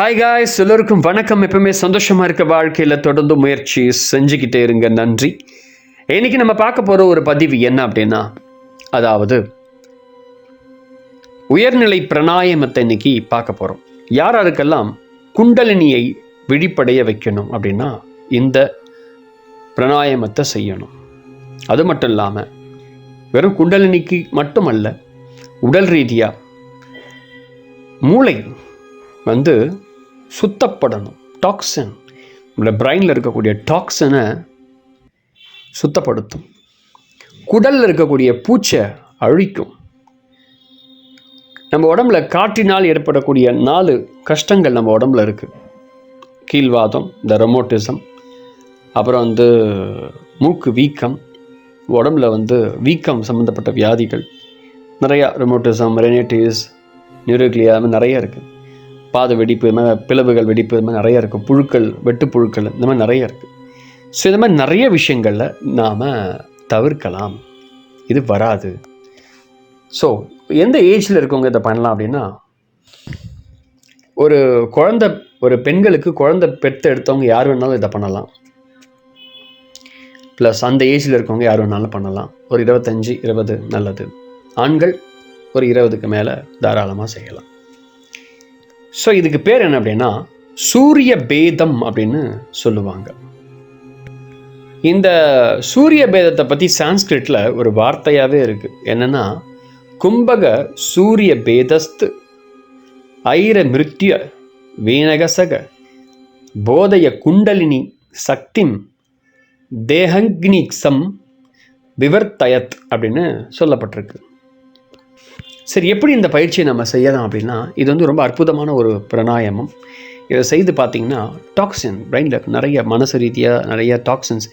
Hi guys எல்லோருக்கும் வணக்கம். எப்பவுமே சந்தோஷமாக இருக்க வாழ்க்கையில் தொடர்ந்து முயற்சி செஞ்சுக்கிட்டே இருங்க. நன்றி. இன்னைக்கு நம்ம பார்க்க போகிற ஒரு பதிவு என்ன அப்படின்னா அதாவது உயர்நிலை பிரணாயமத்தை இன்னைக்கு பார்க்க போகிறோம் யார் யாருக்கெல்லாம் குண்டலினியை விழிப்படைய வைக்கணும் அப்படின்னா இந்த பிரணாயமத்தை செய்யணும். அது மட்டும் இல்லாமல் வெறும் குண்டலினிக்கு மட்டுமல்ல உடல் ரீதியாக மூளை வந்து சுத்தப்படணும். டாக்ஸின் நம்மளோட பிரெயினில் இருக்கக்கூடிய டாக்ஸனை சுத்தப்படுத்தும். குடலில் இருக்கக்கூடிய பூச்சை அழிக்கும். நம்ம உடம்புல காற்றினால் ஏற்படக்கூடிய நாலு கஷ்டங்கள் நம்ம உடம்புல இருக்குது கீழ்வாதம் இந்த ரெமோட்டிசம் அப்புறம் வந்து மூக்கு வீக்கம் உடம்புல வந்து வீக்கம் சம்மந்தப்பட்ட வியாதிகள் நிறையா ரெமோட்டிசம் ரெனேட்டிஸ் நியூரோக்ளியா நிறைய இருக்குது பாத வெடிப்பு இது மாதிரி பிளவுகள் வெடிப்பு இது மாதிரி நிறைய இருக்குது புழுக்கள் வெட்டு புழுக்கள் இந்த மாதிரி நிறைய இருக்குது ஸோ இந்த மாதிரி நிறைய விஷயங்களில் நாம் தவிர்க்கலாம். இது வராது. ஸோ எந்த ஏஜில் இருக்கவங்க இதை பண்ணலாம் அப்படின்னா ஒரு குழந்த ஒரு பெண்களுக்கு குழந்த பெற்று எடுத்தவங்க யார் வேணாலும் இதை பண்ணலாம். ப்ளஸ் அந்த ஏஜில் இருக்கவங்க யார் வேணாலும் பண்ணலாம். ஒரு இருபத்தஞ்சி இருபது நல்லது. ஆண்கள் ஒரு இருபதுக்கு மேலே தாராளமாக செய்யலாம். ஸோ இதுக்கு பேர் என்ன அப்படின்னா சூரிய பேதம் அப்படின்னு சொல்லுவாங்க. இந்த சூரிய பேதத்தை பற்றி சான்ஸ்கிரிட்டில் ஒரு வார்த்தையாகவே இருக்குது என்னென்னா கும்பக சூரிய பேதஸ்து ஐர மிருத்ய வீணகசக போதய குண்டலினி சக்திம் தேகக்னிக்சம் விவர்த்தயத் அப்படின்னு சொல்லப்பட்டிருக்கு. சரி எப்படி இந்த பயிற்சியை நம்ம செய்யலாம் அப்படின்னா இது வந்து ரொம்ப அற்புதமான ஒரு பிராணாயாமம். இதை செய்து பார்த்திங்கன்னா டாக்ஸின் பிரெயினில் நிறைய மனசு ரீதியாக நிறைய டாக்ஸின்ஸ்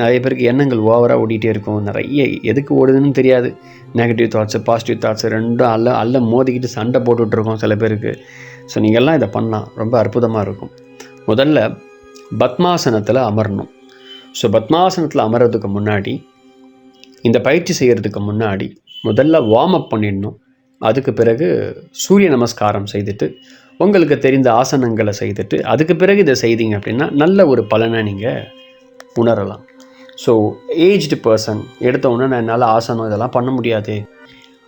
நிறைய பேருக்கு எண்ணங்கள் ஓவராக ஓடிட்டே இருக்கும். நிறைய எதுக்கு ஓடுதுன்னு தெரியாது. நெகட்டிவ் தாட்ஸு பாசிட்டிவ் தாட்ஸு ரெண்டும் அல்ல அல்ல மோதிக்கிட்டு சண்டை போட்டுட்ருக்கோம் சில பேருக்கு. ஸோ நீங்கள்லாம் இதை பண்ணலாம். ரொம்ப அற்புதமாக இருக்கும். முதல்ல பத்மாசனத்தில் அமரணும். ஸோ பத்மாசனத்தில் அமர்றதுக்கு முன்னாடி இந்த பயிற்சி செய்கிறதுக்கு முன்னாடி முதல்ல வார்ம் அப் பண்ணிடணும். அதுக்கு பிறகு சூரிய நமஸ்காரம் செய்துட்டு உங்களுக்கு தெரிந்த ஆசனங்களை செய்துட்டு அதுக்கு பிறகு இதை செய்தீங்க அப்படின்னா நல்ல ஒரு பலனை நீங்கள் உணரலாம். ஸோ ஏஜ்டு பர்சன் எடுத்த உடனே நான் என்னால் ஆசனம் இதெல்லாம் பண்ண முடியாது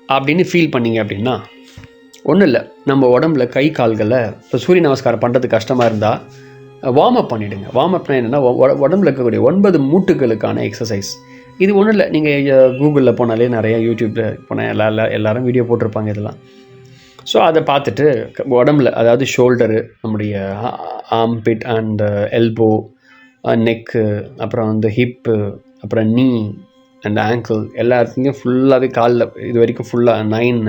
அப்படின்னு ஃபீல் பண்ணீங்க அப்படின்னா ஒன்றும் இல்லை. நம்ம உடம்புல கை கால்களை இப்போ சூரிய நமஸ்காரம் பண்ணுறது கஷ்டமாக இருந்தால் வார்ம் அப் பண்ணிவிடுங்க வார்ம் அப்னா என்னென்னா உடம்புல இருக்கக்கூடிய ஒன்பது மூட்டுகளுக்கான எக்ஸசைஸ் இது ஒன்றும் இல்லை. நீங்கள் கூகுளில் போனாலே நிறையா யூடியூப்பில் போனால் எல்லா எல்லா எல்லாரும் வீடியோ போட்டிருப்பாங்க இதெல்லாம். ஸோ அதை பார்த்துட்டு உடம்புல அதாவது ஷோல்டரு நம்முடைய ஆம் பிட் அண்ட் எல்போ நெக்கு அப்புறம் வந்து ஹிப்பு அப்புறம் நீ அண்ட் ஆங்கிள் எல்லாத்துலேயும் ஃபுல்லாகவே காலில் இது வரைக்கும் ஃபுல்லாக நைன்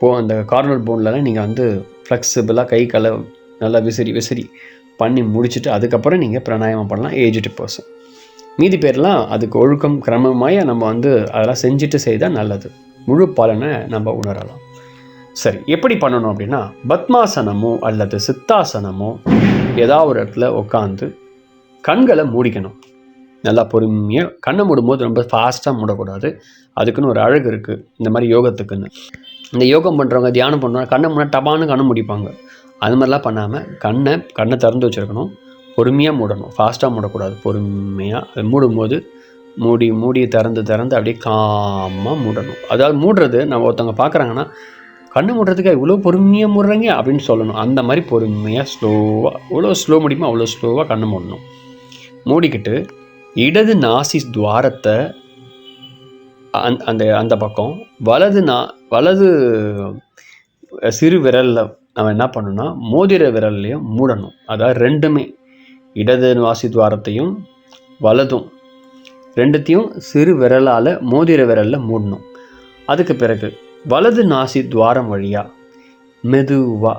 போ அந்த கார்னர் போன்லலாம் நீங்கள் வந்து ஃப்ளெக்சிபிளாக கை கலை நல்லா விசிறி விசிறி பண்ணி முடிச்சுட்டு அதுக்கப்புறம் நீங்கள் பிராணாயமம் பண்ணலாம். ஏஜ்டு பர்சன் மீதி பேர்லாம் அதுக்கு ஒழுக்கம் கிரமமாக நம்ம வந்து அதெல்லாம் செஞ்சுட்டு செய்தால் நல்லது. முழு பலனை நம்ம உணரலாம். சரி எப்படி பண்ணணும் அப்படின்னா பத்மாசனமோ அல்லது சித்தாசனமோ ஏதாவது ஒரு இடத்துல உட்காந்து கண்களை மூடிக்கணும். நல்லா பொறுமையாக கண்ணை மூடும்போது ரொம்ப ஃபாஸ்ட்டாக மூடக்கூடாது. அதுக்குன்னு ஒரு அழகு இருக்குது இந்த மாதிரி யோகத்துக்குன்னு. இந்த யோகம் பண்ணுறவங்க தியானம் பண்ணுறவங்க கண்ணை முன்னாடி டபான்னு கண்ணை முடிப்பாங்க. அது மாதிரிலாம் பண்ணாமல் கண்ணை கண்ணை திறந்து வச்சுருக்கணும். பொறுமையாக மூடணும். ஃபாஸ்ட்டாக மூடக்கூடாது. பொறுமையாக அது மூடும்போது மூடி மூடி திறந்து திறந்து அப்படியே காமாக மூடணும். அதாவது மூடுறது நம்ம ஒருத்தவங்க பார்க்குறாங்கன்னா கண்ணு மூடுறதுக்கு இவ்வளோ பொறுமையாக மூடுறீங்க? அப்படின்னு சொல்லணும். அந்த மாதிரி பொறுமையாக ஸ்லோவாக எவ்வளோ ஸ்லோ முடியுமோ அவ்வளோ ஸ்லோவாக கண்ணு மூடணும். மூடிக்கிட்டு இடது நாசி துவாரத்தை அந் அந்த அந்த பக்கம் வலது நா வலது சிறு விரலில் நம்ம என்ன பண்ணணும்னா மோதிர விரல்லையும் மூடணும். அதாவது ரெண்டுமே இடது நாசி துவாரத்தையும் வலதும் ரெண்டுத்தையும் சிறு விரலால் மோதிர விரலில் மூடணும். அதுக்கு பிறகு வலது நாசி துவாரம் வழியாக மெதுவாக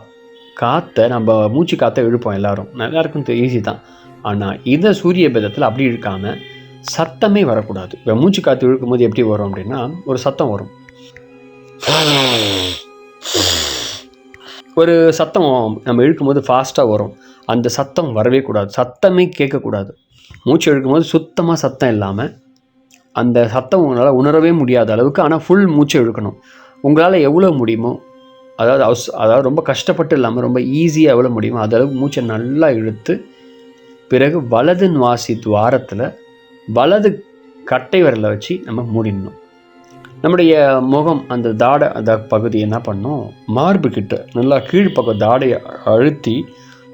காற்றை நம்ம மூச்சு காற்றை இழுப்போம் எல்லாரும். எல்லாருக்கும் ஈஸி தான். ஆனால் இதை சூரிய பேதத்தில் அப்படி இழுக்காமல் சத்தமே வரக்கூடாது. இப்போ மூச்சு காற்று இழுக்கும் போது எப்படி வரும் அப்படின்னா ஒரு சத்தம் வரும். ஒரு சத்தம் நம்ம இழுக்கும் போது ஃபாஸ்ட்டாக வரும். அந்த சத்தம் வரவே கூடாது. சத்தமே கேட்கக்கூடாது. மூச்சு இழுக்கும்போது சுத்தமாக சத்தம் இல்லாமல் அந்த சத்தம் உங்களால் உணரவே முடியாத அளவுக்கு ஆனால் ஃபுல் மூச்சு இழுக்கணும். உங்களால் எவ்வளோ முடியுமோ அதாவது அவஸ் அதாவது ரொம்ப கஷ்டப்பட்டு இல்லாமல் ரொம்ப ஈஸியாக எவ்வளோ முடியுமோ அந்த அளவுக்கு மூச்சை நல்லா இழுத்து பிறகு வலது வாசி துவாரத்தில் வலது கட்டை விரலை வச்சு நம்ம மூடிடணும். நம்முடைய முகம் அந்த தாடை அந்த பகுதி என்ன பண்ணும்? மார்பு கிட்ட நல்லா கீழ்ப்பக்கம் தாடையை அழுத்தி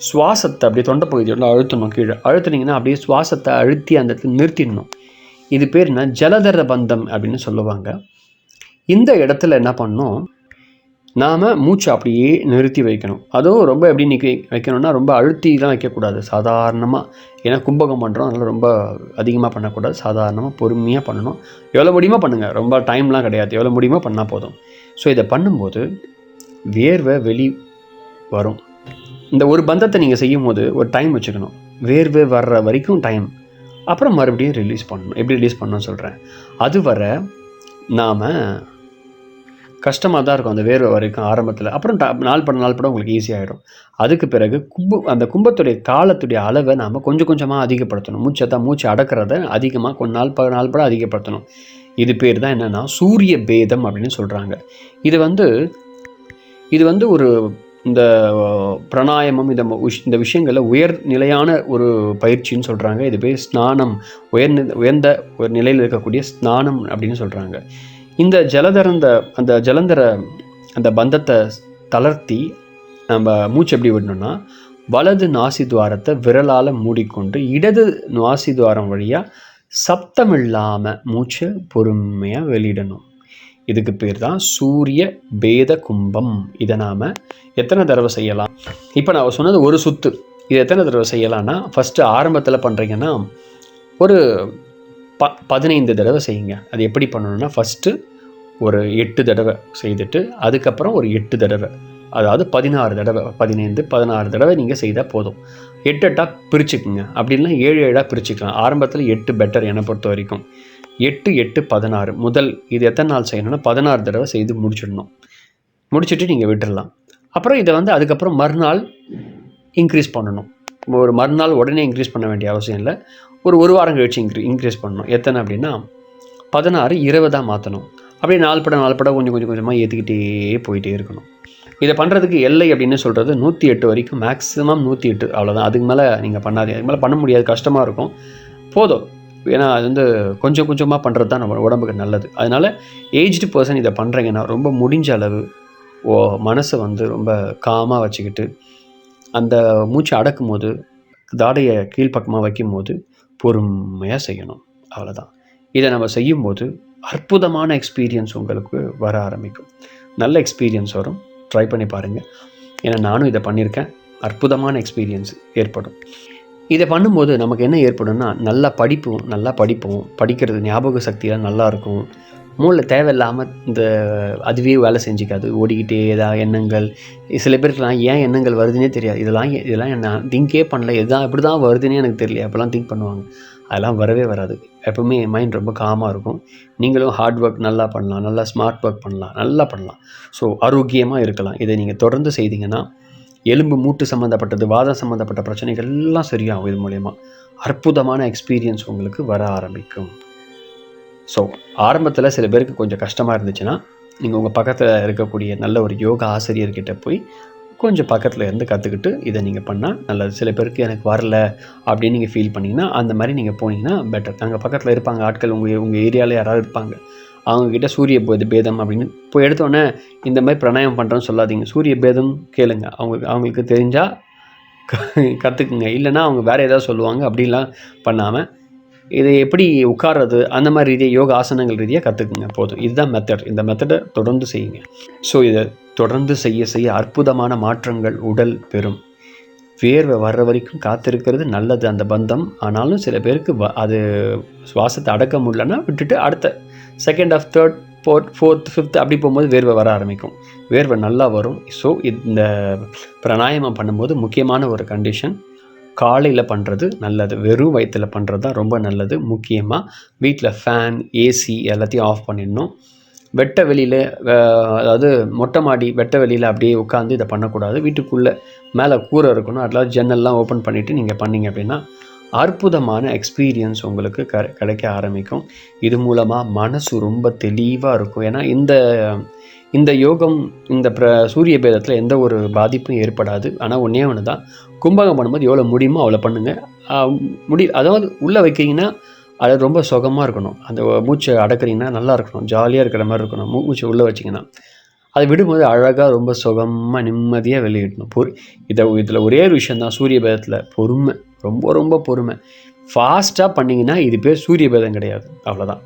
சுவாசத்தை அப்படியே தொண்டை பகுதியோட அழுத்தணும் கீழே. அழுத்துனீங்கன்னா அப்படியே சுவாசத்தை அழுத்தி அந்த இடத்துல நிறுத்திடணும். இது பேர் என்ன? ஜலதர பந்தம் அப்படின்னு சொல்லுவாங்க. இந்த இடத்துல என்ன பண்ணணும்? நாம் மூச்சை அப்படியே நிறுத்தி வைக்கணும். அதுவும் ரொம்ப எப்படி நிற்க வைக்கணும்னா ரொம்ப அழுத்திலாம் வைக்கக்கூடாது. சாதாரணமாக ஏன்னா கும்பகம் பண்ணுறோம் அதனால் ரொம்ப அதிகமாக பண்ணக்கூடாது. சாதாரணமாக பொறுமையாக பண்ணணும். எவ்வளோ முடியுமோ பண்ணுங்கள் ரொம்ப டைம்லாம் கிடையாது. எவ்வளோ முடியுமோ பண்ணால் போதும். ஸோ இதை பண்ணும்போது வேர்வை வெளி வரும். இந்த ஒரு பந்தத்தை நீங்கள் செய்யும் போது ஒரு டைம் வச்சுக்கணும். வேர்வை வர்ற வரைக்கும் டைம் அப்புறம் மறுபடியும் ரிலீஸ் பண்ணணும். எப்படி ரிலீஸ் பண்ணணும்னு சொல்கிறேன் அது வர நாம் கஷ்டமாக தான் இருக்கும் அந்த வேர்வை வரைக்கும் ஆரம்பத்தில். அப்புறம் ட- நாள் பட நாள் பட உங்களுக்கு ஈஸியாகிடும் அதுக்கு பிறகு கும்பு அந்த கும்பத்துடைய காலத்துடைய அளவை நாம் கொஞ்சம் கொஞ்சமாக அதிகப்படுத்தணும். மூச்சை தான் மூச்சு அடக்கிறத அதிகமாக கொஞ்ச நாள் ப நாள் பட அதிகப்படுத்தணும். இது பேர் தான் என்னென்னா சூரிய பேதம் அப்படின்னு சொல்கிறாங்க இது வந்து இது வந்து ஒரு இந்த அஹ், இந்த விஷ்- இந்த விஷயங்களில் உயர் நிலையான ஒரு பயிற்சின்னு சொல்கிறாங்க இது பேர் ஸ்நானம். உயர் உயர்ந்த ஒரு நிலையில் இருக்கக்கூடிய ஸ்நானம் அப்படின்னு சொல்கிறாங்க இந்த ஜலதரந்த அந்த ஜலந்தர அந்த பந்தத்தை தளர்த்தி நம்ம மூச்சு எப்படி விடணும்னா வலது நாசி துவாரத்தை விரலால் மூடிக்கொண்டு இடது நாசி துவாரம் வழியாக சப்தம் இல்லாமல் மூச்சை பொறுமையாக வெளியிடணும். இதுக்கு பேர் தான் சூரிய பேத கும்பம். இதை நாம் எத்தனை தடவை செய்யலாம்? இப்போ நான் சொன்னது ஒரு சுத்து. இது எத்தனை தடவை செய்யலாம்னா ஃபஸ்ட்டு ஆரம்பத்தில் பண்ணுறீங்கன்னா ஒரு ப பதினைந்து தடவை செய்யுங்க. அது எப்படி பண்ணணும்னா ஃபஸ்ட்டு ஒரு எட்டு தடவை செய்துட்டு அதுக்கப்புறம் ஒரு எட்டு தடவை. அதாவது பதினாறு தடவை பதினைந்து பதினாறு தடவை நீங்கள் செய்தால் போதும். எட்டு எட்டாக பிரிச்சுக்குங்க. அப்படின்னா ஏழு ஏழாக பிரிச்சுக்கலாம். ஆரம்பத்தில் எட்டு பெட்டர் என்னை பொறுத்த வரைக்கும். எட்டு எட்டு பதினாறு. முதல் இது எத்தனை நாள் செய்யணும்னா பதினாறு தடவை செய்து முடிச்சிடணும். முடிச்சுட்டு நீங்கள் விட்டுடலாம் அப்புறம் இதை வந்து அதுக்கப்புறம் மறுநாள் இன்க்ரீஸ் பண்ணணும். ஒரு மறுநாள் உடனே இன்க்ரீஸ் பண்ண வேண்டிய அவசியம் இல்லை. ஒரு ஒரு வாரம் கழிச்சு இன்க்ரீ இன்க்ரீஸ் பண்ணணும். எத்தனை அப்படின்னா பதினாறு இருபதாக மாற்றணும் அப்படியே நாள் படம் நாள் படம் கொஞ்சம் கொஞ்சம் கொஞ்சமாக ஏற்றிக்கிட்டே போயிட்டே இருக்கணும். இதை பண்ணுறதுக்கு எல்லை அப்படின்னு சொல்கிறது நூற்றி எட்டு வரைக்கும் மேக்ஸிமம் நூற்றி எட்டு. அவ்வளோதான் அதுக்கு மேலே நீங்கள் பண்ணாதீங்க. அதுக்கு மேலே பண்ண முடியாது. கஷ்டமாக இருக்கும். போதும். ஏன்னா அது வந்து கொஞ்சம் கொஞ்சமாக பண்ணுறது தான் நம்ம உடம்புக்கு நல்லது. அதனால் ஏஜ்டு பர்சன் இதை பண்ணுறீங்கன்னா ரொம்ப முடிஞ்ச அளவு ஓ மனசை வந்து ரொம்ப காமாக வச்சுக்கிட்டு அந்த மூச்சு அடக்கும் போது தாடையை கீழ்ப்பக்கமாக வைக்கும் போது பொறுமையாக செய்யணும். அவ்வளோதான் இதை நம்ம செய்யும்போது அற்புதமான எக்ஸ்பீரியன்ஸ் உங்களுக்கு வர ஆரம்பிக்கும். நல்ல எக்ஸ்பீரியன்ஸ் வரும். ட்ரை பண்ணி பாருங்கள் ஏன்னா நானும் இதை பண்ணியிருக்கேன். அற்புதமான எக்ஸ்பீரியன்ஸ் ஏற்படும். இதை பண்ணும்போது நமக்கு என்ன ஏற்படும்னா நல்லா படிப்போம் நல்லா படிப்போம். படிக்கிறது ஞாபக சக்தியெல்லாம் நல்லாயிருக்கும் மூளை தேவையில்லாமல் இந்த அதுவே வேலை செஞ்சுக்காது. ஓடிக்கிட்டே ஏதாவது எண்ணங்கள். சில பேருக்குலாம் ஏன் எண்ணங்கள் வருதுன்னே தெரியாது. இதெல்லாம் இதெல்லாம் நான் திங்கே பண்ணல. இதுதான் இப்படி தான் வருதுன்னே எனக்கு தெரியல. அப்போல்லாம் திங்க் பண்ணுவாங்க. அதெல்லாம் வரவே வராது. எப்போவுமே மைண்ட் ரொம்ப காமாக இருக்கும். நீங்களும் ஹார்ட் ஒர்க் நல்லா பண்ணலாம். நல்லா ஸ்மார்ட் ஒர்க் பண்ணலாம். நல்லா பண்ணலாம். ஸோ ஆரோக்கியமாக இருக்கலாம். இதை நீங்கள் தொடர்ந்து செய்தீங்கன்னா எலும்பு மூட்டு சம்மந்தப்பட்டது வாதம் சம்மந்தப்பட்ட பிரச்சனைகள் எல்லாம் சரியாகும் இது மூலயமா. அற்புதமான எக்ஸ்பீரியன்ஸ் உங்களுக்கு வர ஆரம்பிக்கும். ஸோ ஆரம்பத்தில் சில பேருக்கு கொஞ்சம் கஷ்டமாக இருந்துச்சுன்னா நீங்கள் உங்கள் பக்கத்தில் இருக்கக்கூடிய நல்ல ஒரு யோகா ஆசிரியர்கிட்ட போய் கொஞ்சம் பக்கத்தில் இருந்து கற்றுக்கிட்டு இதை நீங்கள் பண்ணால் நல்லது. சில பேருக்கு எனக்கு வரல அப்படின்னு நீங்கள் ஃபீல் பண்ணிங்கன்னா அந்த மாதிரி நீங்கள் போனீங்கன்னா பெட்டர் அங்கே பக்கத்தில் இருப்பாங்க ஆட்கள் உங்கள் உங்கள் ஏரியாவில் யாராவது இருப்பாங்க. அவங்கக்கிட்ட சூரிய பேத பேதம் அப்படின்னு இப்போ எடுத்தோடனே இந்த மாதிரி பிராணாயம் பண்ணுறோன்னு சொல்லாதீங்க. சூரிய பேதம் கேளுங்க. அவங்க அவங்களுக்கு தெரிஞ்சால் கற்றுக்குங்க இல்லைன்னா அவங்க வேறு ஏதாவது சொல்லுவாங்க. அப்படிலாம் பண்ணாமல் இதை எப்படி உட்கார்றது? அந்த மாதிரி ரீதியாக யோக ஆசனங்கள் ரீதியாக கற்றுக்குங்க போதும். இதுதான் மெத்தட் இந்த மெத்தடை தொடர்ந்து செய்யுங்க. ஸோ இதை தொடர்ந்து செய்ய செய்ய அற்புதமான மாற்றங்கள் உடல் பெறும். வேர்வை வர்ற வரைக்கும் காத்திருக்கிறது நல்லது அந்த பந்தம். ஆனாலும் சில பேருக்கு வ- அது சுவாசத்தை அடக்க முடியலன்னா விட்டுட்டு அடுத்த second of third fourth fourth fifth அப்படி போகும்போது வேர்வை வர ஆரம்பிக்கும். வேர்வை நல்லா வரும். ஸோ இந்த பிராணாயாமம் பண்ணும்போது முக்கியமான ஒரு கண்டிஷன் காலையில் பண்ணுறது நல்லது. வெறும் வயிற்றில் பண்ணுறது தான் ரொம்ப நல்லது. முக்கியமாக வீட்டில் ஃபேன் ஏசி எல்லாத்தையும் ஆஃப் பண்ணிடணும். வெட்ட வெளியில் அதாவது மொட்டை மாடி வெட்ட வெளியில் அப்படியே உட்காந்து இதை பண்ணக்கூடாது. வீட்டுக்குள்ளே மேலே கூரை இருக்கணும். அதில் ஜன்னல்லாம் ஓப்பன் பண்ணிவிட்டு நீங்கள் பண்ணீங்க அப்படின்னா அற்புதமான எக்ஸ்பீரியன்ஸ் உங்களுக்கு க கிடைக்க ஆரம்பிக்கும். இது மூலமாக மனசு ரொம்ப தெளிவாக இருக்கும். ஏன்னா இந்த இந்த யோகம் இந்த பிர சூரிய பேதத்தில் எந்த ஒரு பாதிப்பும் ஏற்படாது. ஆனால் ஒன்றே ஒன்று தான் கும்பகம் பண்ணும்போது எவ்வளோ முடியுமோ அவ்வளோ பண்ணுங்கள் முடி அதாவது உள்ளே வைக்கிறீங்கன்னா அது ரொம்ப சுகமாக இருக்கணும். அந்த மூச்சை அடக்கிறீங்கன்னா நல்லா இருக்கணும். ஜாலியாக இருக்கிற மாதிரி இருக்கணும். மூ மூச்சை உள்ளே வச்சிங்கன்னா. அதை விடும்போது அழகாக ரொம்ப சுகமாக நிம்மதியாக வெளியிடணும். பொறு இதை இதில் ஒரே ஒரு விஷயந்தான் சூரிய பேதத்தில் பொறுமை. ரொம்ப ரொம்ப பொறுமை. ஃபாஸ்ட்டாக பண்ணிங்கன்னா இது பேர் சூரிய பேதம் கிடையாது. அவ்வளோதான்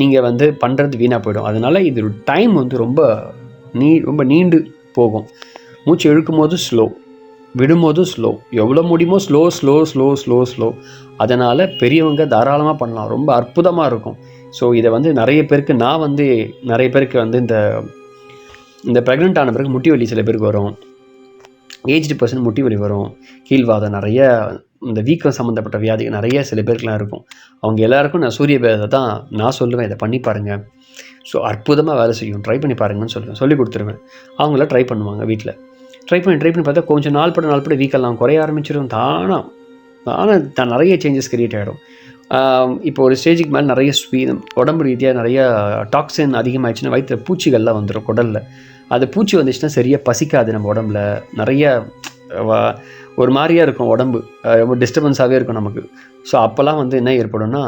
நீங்கள் வந்து பண்ணுறது வீணாக போயிடும். அதனால் இது டைம் வந்து ரொம்ப நீ ரொம்ப நீண்டு போகும். மூச்சு இழுக்கும் போது ஸ்லோ விடும்போதும் ஸ்லோ எவ்வளோ முடியுமோ slow slow slow slow slow அதனால் பெரியவங்க தாராளமாக பண்ணலாம். ரொம்ப அற்புதமாக இருக்கும். ஸோ இதை வந்து நிறைய பேருக்கு நான் வந்து நிறைய பேருக்கு வந்து இந்த இந்த ப்ரெக்னென்ட் ஆன பிறகு முட்டி வலி சில பேருக்கு வரும். ஏஜ்டு பர்சன் முட்டி வலி வரும். கீழ்வாதம் நிறைய இந்த வீக்கம் சம்மந்தப்பட்ட வியாதி நிறைய சில பேருக்குலாம் இருக்கும். அவங்க எல்லாருக்கும் நான் சூரிய பேதத்தை தான் நான் சொல்லுவேன். இதை பண்ணி பாருங்கள் ஸோ அற்புதமாக வேலை செய்யும். ட்ரை பண்ணி பாருங்கன்னு சொல்லுவேன். சொல்லி கொடுத்துருவேன். அவங்கள ட்ரை பண்ணுவாங்க வீட்டில் ட்ரை பண்ணி ட்ரை பண்ணி பார்த்தா கொஞ்சம் நாள் பட நாள் பட வீக்கெல்லாம் குறைய ஆரம்பிச்சிடும் தானாக தானே தான் நிறைய சேஞ்சஸ் கிரியேட் ஆகிடும் இப்போ ஒரு ஸ்டேஜுக்கு மேலே நிறைய ஸ்வீ உடம்பு ரீதியாக நிறைய டாக்ஸின் அதிகமாகிடுச்சுன்னா வயிற்றில் பூச்சிகள்லாம் வந்துடும் குடலில். அது பூச்சி வந்துச்சுன்னா சரியாக பசிக்காது நம்ம உடம்புல. நிறைய ஒரு மாதிரியாக இருக்கும் உடம்பு. ரொம்ப டிஸ்டர்பன்ஸாகவே இருக்கும் நமக்கு. ஸோ அப்போல்லாம் வந்து என்ன ஏற்படும்னா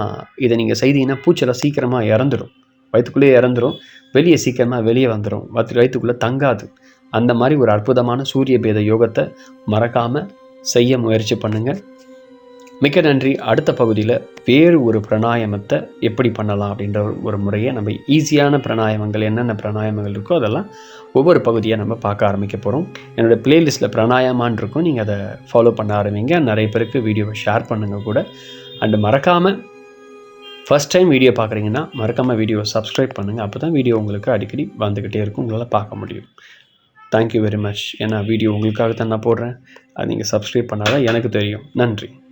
இதை நீங்கள் செய்தீங்கன்னா பூச்செல்லாம் சீக்கிரமாக இறந்துடும் வயிற்றுக்குள்ளேயே இறந்துடும் வெளியே சீக்கிரமாக வெளியே வந்துடும் வயிற்று வயிற்றுக்குள்ளே தங்காது. அந்த மாதிரி ஒரு அற்புதமான சூரிய பேத யோகத்தை மறக்காமல் செய்ய முயற்சி பண்ணுங்கள் மிக்க நன்றி. அடுத்த பகுதியில் வேறு ஒரு பிராணாயாமத்தை எப்படி பண்ணலாம் அப்படின்ற ஒரு- முறையை நம்ம ஈஸியான பிராணாயாமங்கள் என்னென்ன பிராணாயாமங்கள் இருக்கோ அதெல்லாம் ஒவ்வொரு பகுதியாக நம்ம பார்க்க ஆரம்பிக்க போகிறோம் என்னோடய பிளேலிஸ்ட்டில் பிராணாயாமான் இருக்கும். நீங்கள் அதை ஃபாலோ பண்ண ஆரம்பிங்க. நிறைய பேருக்கு வீடியோவை ஷேர் பண்ணுங்கள் கூட. அண்டு மறக்காமல் ஃபஸ்ட் டைம் வீடியோ பார்க்குறீங்கன்னா மறக்காமல் வீடியோவை சப்ஸ்கிரைப் பண்ணுங்கள் அப்போ தான் வீடியோ உங்களுக்கு அடிக்கடி வந்துக்கிட்டே இருக்கும். உங்களால் பார்க்க முடியும். தேங்க்யூ வெரி மச் ஏன்னா வீடியோ உங்களுக்காக தான் நான் போடுறேன். அது நீங்கள் சப்ஸ்கிரைப் பண்ணாதான் எனக்கு தெரியும். நன்றி.